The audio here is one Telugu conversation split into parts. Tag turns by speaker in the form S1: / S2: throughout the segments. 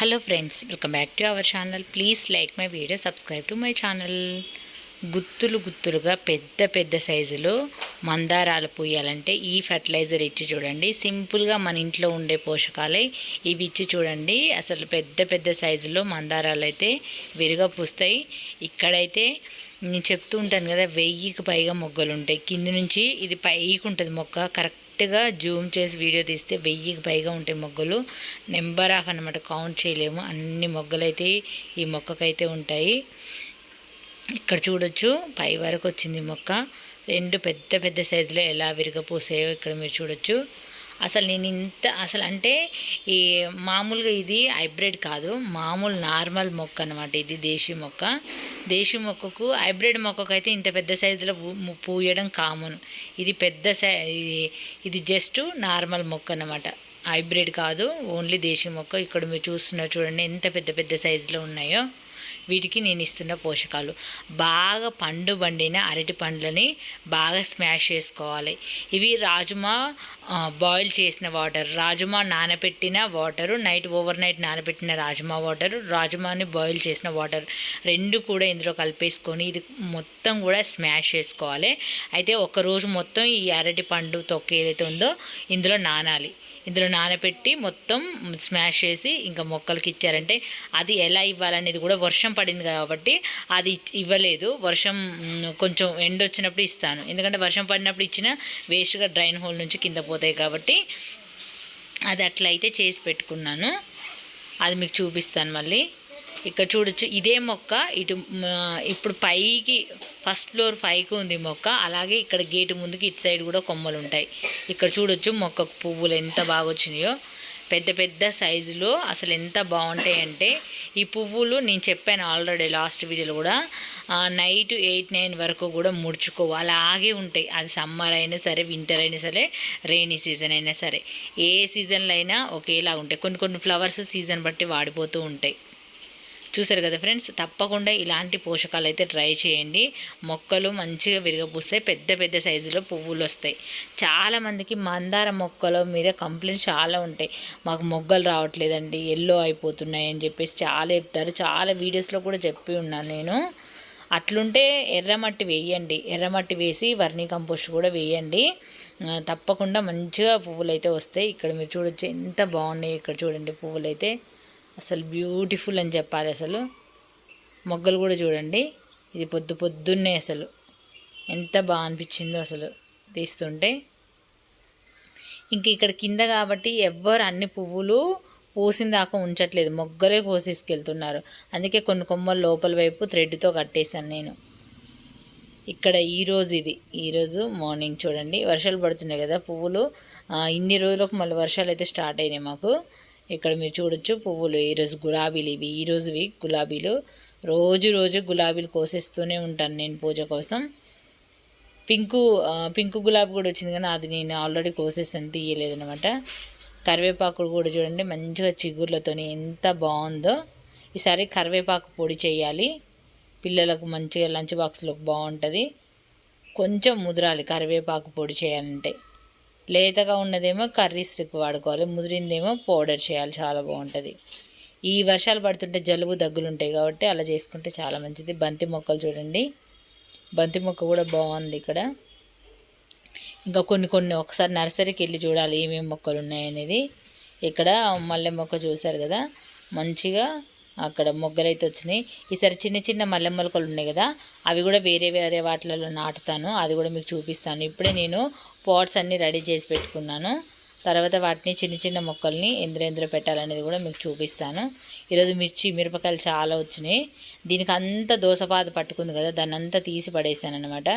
S1: Hello friends welcome back to our channel please like my video subscribe to my channel గుత్తులు గుత్తులుగా పెద్ద పెద్ద సైజులో మందారాలు పూయాలంటే ఈ ఫర్టిలైజర్ ఇచ్చి చూడండి. సింపుల్గా మన ఇంట్లో ఉండే పోషకాలే ఇవి ఇచ్చి చూడండి. అసలు పెద్ద పెద్ద సైజులో మందారాలు అయితే విరిగా పూస్తాయి. ఇక్కడైతే నేను చెప్తూ ఉంటాను కదా వెయ్యికి పైగా మొగ్గలు ఉంటాయి. కింది నుంచి ఇది పైకి ఉంటుంది మొక్క. కరెక్ట్గా జూమ్ చేసి వీడియో తీస్తే వెయ్యికి పైగా ఉంటాయి మొగ్గలు. నెంబర్ ఆఫ్ అనమాట కౌంట్ చేయలేము. అన్ని మొగ్గలు అయితే ఈ మొక్కకైతే ఉంటాయి. ఇక్కడ చూడొచ్చు పై వరకు వచ్చింది మొక్క. రెండు పెద్ద పెద్ద సైజులో ఎలా విరగపోసాయో ఇక్కడ మీరు చూడొచ్చు. అసలు నేను ఇంత అసలు అంటే ఈ మామూలుగా ఇది హైబ్రిడ్ కాదు మామూలు నార్మల్ మొక్క అనమాట ఇది దేశీ మొక్క. దేశీ మొక్కకు హైబ్రిడ్ మొక్కకు అయితే ఇంత పెద్ద సైజులో పూయడం కామన్. ఇది పెద్ద సై ఇది ఇది జస్ట్ నార్మల్ మొక్క అనమాట హైబ్రిడ్ కాదు ఓన్లీ దేశీ మొక్క. ఇక్కడ మీరు చూస్తున్నారు చూడండి ఎంత పెద్ద పెద్ద సైజులో ఉన్నాయో. వీటికి నేను ఇస్తున్న పోషకాలు. బాగా పండు బండిన అరటి పండ్లని బాగా స్మాష్ చేసుకోవాలి. ఇవి రాజుమా బాయిల్ చేసిన వాటర్ రాజుమా నానబెట్టిన వాటరు నైట్ ఓవర్ నైట్ నానబెట్టిన రాజుమా వాటర్ రాజుమాని బాయిల్ చేసిన వాటర్ రెండు కూడా ఇందులో కలిపేసుకొని ఇది మొత్తం కూడా స్మాష్ చేసుకోవాలి. అయితే ఒక రోజు మొత్తం ఈ అరటి పండు తొక్క ఏదైతే ఉందో ఇందులో నానాలి. ఇందులో నానబెట్టి మొత్తం స్మాష్ చేసి ఇంకా మొక్కలకి ఇచ్చారంటే అది ఎలా ఇవ్వాలనేది కూడా వర్షం పడింది కాబట్టి అది ఇవ్వలేదు. వర్షం కొంచెం ఎండ వచ్చినప్పుడు ఇస్తాను. ఎందుకంటే వర్షం పడినప్పుడు ఇచ్చిన వేస్ట్గా డ్రైన్ హోల్ నుంచి కింద పోతాయి కాబట్టి అది అట్లయితే చేసి పెట్టుకున్నాను. అది మీకు చూపిస్తాను మళ్ళీ. ఇక్కడ చూడొచ్చు. ఇదే మొక్క ఇటు ఇప్పుడు పైకి ఫస్ట్ ఫ్లోర్ పైకి ఉంది మొక్క. అలాగే ఇక్కడ గేటు ముందుకి ఇటు సైడ్ కూడా కొమ్మలు ఉంటాయి. ఇక్కడ చూడొచ్చు మొక్కకు పువ్వులు ఎంత బాగా వచ్చినాయో. పెద్ద పెద్ద సైజులో అసలు ఎంత బాగుంటాయంటే ఈ పువ్వులు నేను చెప్పాను ఆల్రెడీ లాస్ట్ వీడియోలో కూడా నైట్ ఎయిట్ నైన్ వరకు కూడా ముడుచుకోవు. అలాగే ఉంటాయి. అది సమ్మర్ అయినా సరే వింటర్ అయినా సరే రెయినీ సీజన్ అయినా సరే. ఏ సీజన్లో అయినా ఒకేలా ఉంటాయి. కొన్ని కొన్ని ఫ్లవర్స్ సీజన్ బట్టి వాడిపోతూ ఉంటాయి. చూసారు కదా ఫ్రెండ్స్ తప్పకుండా ఇలాంటి పోషకాలు అయితే ట్రై చేయండి. మొక్కలు మంచిగా విరగపూస్తాయి పెద్ద పెద్ద సైజులో పువ్వులు వస్తాయి. చాలామందికి మందార మొక్కల మీద కంప్లైంట్స్ చాలా ఉంటాయి. మాకు మొగ్గలు రావట్లేదండి ఎల్లో అయిపోతున్నాయి అని చెప్పేసి చాలా చెప్తారు. చాలా వీడియోస్లో కూడా చెప్పి ఉన్నాను నేను. అట్లుంటే ఎర్రమట్టి వేయండి. ఎర్రమట్టి వేసి వర్మీ కంపోస్ట్ కూడా వేయండి. తప్పకుండా మంచిగా పువ్వులు అయితే వస్తాయి. ఇక్కడ మీరు చూడొచ్చు ఎంత బాగున్నాయి. ఇక్కడ చూడండి పువ్వులు అయితే అసలు బ్యూటిఫుల్ అని చెప్పాలి అసలు. మొగ్గలు కూడా చూడండి. ఇది పొద్దు పొద్దున్నే అసలు. ఎంత బాగా అనిపించిందో అసలు తీస్తుంటే. ఇంక ఇక్కడ కింద కాబట్టి ఎవ్వరు అన్ని పువ్వులు పూసిన దాకా ఉంచట్లేదు. మొగ్గలే కోసేసుకెళ్తున్నారు అందుకే కొన్ని కొమ్మలు లోపల వైపు థ్రెడ్తో కట్టేశాను నేను. ఇక్కడ ఈరోజు ఇది. ఈరోజు మార్నింగ్ చూడండి. వర్షాలు పడుతున్నాయి కదా పువ్వులు. ఇన్ని రోజులకు మళ్ళీ వర్షాలు అయితే స్టార్ట్ అయినాయి మాకు. ఇక్కడ మీరు చూడొచ్చు పువ్వులు ఈరోజు గులాబీలు ఇవి. ఈరోజువి గులాబీలు. రోజు రోజు గులాబీలు కోసేస్తూనే ఉంటాను నేను పూజ కోసం. పింకు పింకు గులాబీ కూడా వచ్చింది కానీ అది నేను ఆల్రెడీ కోసేసాను తీయలేదనమాట కరివేపాకుడు కూడా చూడండి మంచిగా చిగుర్లతో ఎంత బాగుందో. ఈసారి కరివేపాకు పొడి చేయాలి. పిల్లలకు మంచిగా లంచ్ బాక్స్లో బాగుంటుంది. కొంచెం ముదరాలి కరివేపాకు పొడి చేయాలంటే. లేతగా ఉన్నదేమో కర్రీస్కి వాడుకోవాలి ముదిరిందేమో పౌడర్ చేయాలి చాలా బాగుంటుంది. ఈ వర్షాలు పడుతుంటే జలుబు దగ్గులు ఉంటాయి కాబట్టి అలా చేసుకుంటే చాలా మంచిది. బంతి మొక్కలు చూడండి. బంతి మొక్క కూడా బాగుంది ఇక్కడ. ఇంకా కొన్ని కొన్ని ఒకసారి నర్సరీకి వెళ్ళి చూడాలి ఏమేమి మొక్కలు ఉన్నాయనేది ఇక్కడ మల్లె మొక్క చూశారు కదా మంచిగా అక్కడ మొగ్గలైతే వచ్చినాయి. ఈసారి చిన్న చిన్న మల్లె మొలకలు ఉన్నాయి కదా అవి కూడా వేరే వేరే వాటిలలో నాటుతాను. అది కూడా మీకు చూపిస్తాను. ఇప్పుడే నేను పాట్స్ అన్నీ రెడీ చేసి పెట్టుకున్నాను. తర్వాత వాటిని చిన్న చిన్న మొక్కల్ని ఎందులో ఎందులో పెట్టాలనేది కూడా మీకు చూపిస్తాను. ఈరోజు మిర్చి మిరపకాయలు చాలా వచ్చినాయి. దీనికి అంత దోసపాత పట్టుకుంది కదా దాన్ని అంతా తీసి పడేసాను అనమాట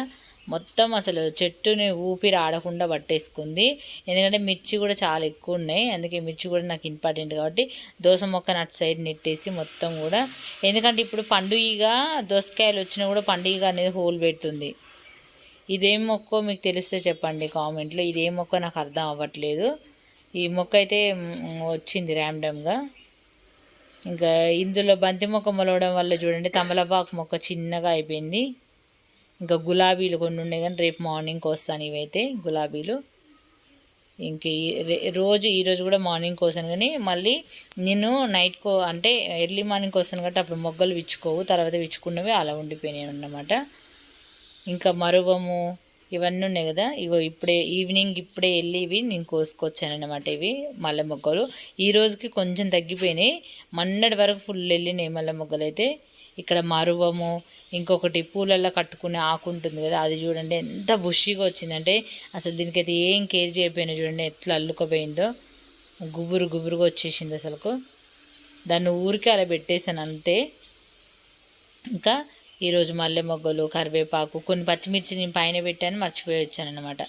S1: మొత్తం అసలు చెట్టుని ఊపిరి ఆడకుండా పట్టేసుకుంది. ఎందుకంటే మిర్చి కూడా చాలా ఎక్కువ ఉన్నాయి. అందుకే మిర్చి కూడా నాకు ఇంపార్టెంట్ కాబట్టి దోస మొక్కను అటు సైడ్ నెట్టేసి మొత్తం కూడా. ఎందుకంటే ఇప్పుడు పండుగ దోసకాయలు వచ్చినా కూడా పండుగ అనేది హోల్ పెడుతుంది. ఇదేం మొక్కో మీకు తెలిస్తే చెప్పండి కామెంట్లో. ఇదేం మొక్క నాకు అర్థం అవ్వట్లేదు. ఈ మొక్క అయితే వచ్చింది ర్యాండమ్గా. ఇంకా ఇందులో బంతి మొక్క మొలవడం వల్ల చూడండి తమలపాకు మొక్క చిన్నగా అయిపోయింది. ఇంకా గులాబీలు కొన్ని ఉన్నాయి కానీ రేపు మార్నింగ్కి వస్తాను ఇవైతే గులాబీలు. ఇంక ఈ- రే- రోజు ఈరోజు కూడా మార్నింగ్ కోసాను కానీ మళ్ళీ నేను నైట్ కో అంటే ఎర్లీ మార్నింగ్ కోసాను కాబట్టి అప్పుడు మొగ్గలు విచ్చుకోవు తర్వాత విచ్చుకున్నవి అలా ఉండిపోయినాయి అన్నమాట. ఇంకా మరువము ఇవన్నీ ఉన్నాయి కదా. ఇగో ఇప్పుడే ఈవినింగ్ ఇప్పుడే వెళ్ళి ఇవి నేను కోసుకొచ్చాను అనమాట ఇవి మల్లె మొగ్గలు. ఈ రోజుకి కొంచెం తగ్గిపోయినాయి. మొన్నటి వరకు ఫుల్ వెళ్ళినాయి మల్లె మొగ్గలు అయితే. ఇక్కడ మరువము ఇంకొకటి పూలల్లో కట్టుకునే ఆకు ఉంటుంది కదా అది చూడండి ఎంత బుషిగా వచ్చిందంటే అసలు దీనికైతే ఏం కేర్ చేయకపోయినా చూడండి ఎట్లా అల్లుకపోయిందో. గుబురు గుబురుగా వచ్చేసింది అసలుకు. దాన్ని ఊరికే అలా పెట్టేశాను అంతే. ఇంకా ఈరోజు మల్లె మొగ్గలు కరివేపాకు కొన్ని పచ్చిమిర్చి నేను పైన పెట్టాను మర్చిపోయి వచ్చాను అనమాట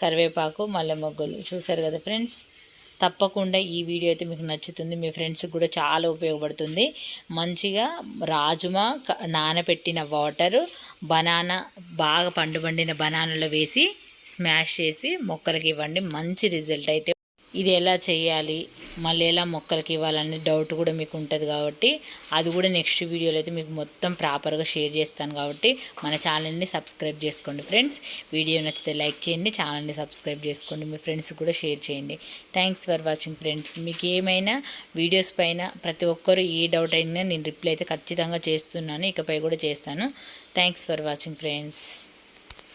S1: కరివేపాకు మల్లె మొగ్గలు. చూసారు కదా ఫ్రెండ్స్? తప్పకుండా ఈ వీడియో అయితే మీకు నచ్చుతుంది. మీ ఫ్రెండ్స్కి కూడా చాలా ఉపయోగపడుతుంది. మంచిగా రాజుమా నానబెట్టిన వాటర్ బనానా బాగా పండు పండిన బనానాలో వేసి స్మాష్ చేసి మొక్కలకి ఇవ్వండి. మంచి రిజల్ట్ అయితే. ఇది ఎలా చేయాలి? మళ్ళీ ఎలా మొక్కలకి ఇవ్వాలనే డౌట్ కూడా మీకు ఉంటుంది కాబట్టి అది కూడా నెక్స్ట్ వీడియోలో అయితే మీకు మొత్తం ప్రాపర్గా షేర్ చేస్తాను కాబట్టి మన ఛానల్ని సబ్స్క్రైబ్ చేసుకోండి ఫ్రెండ్స్ వీడియో నచ్చితే లైక్ చేయండి ఛానల్ని సబ్స్క్రైబ్ చేసుకోండి మీ ఫ్రెండ్స్కి కూడా షేర్ చేయండి. థ్యాంక్స్ ఫర్ వాచింగ్ ఫ్రెండ్స్ మీకు ఏమైనా వీడియోస్ పైన ప్రతి ఒక్కరు ఏ డౌట్ అయినా నేను రిప్లై అయితే ఖచ్చితంగా చేస్తున్నాను ఇకపై కూడా చేస్తాను. Thanks for watching friends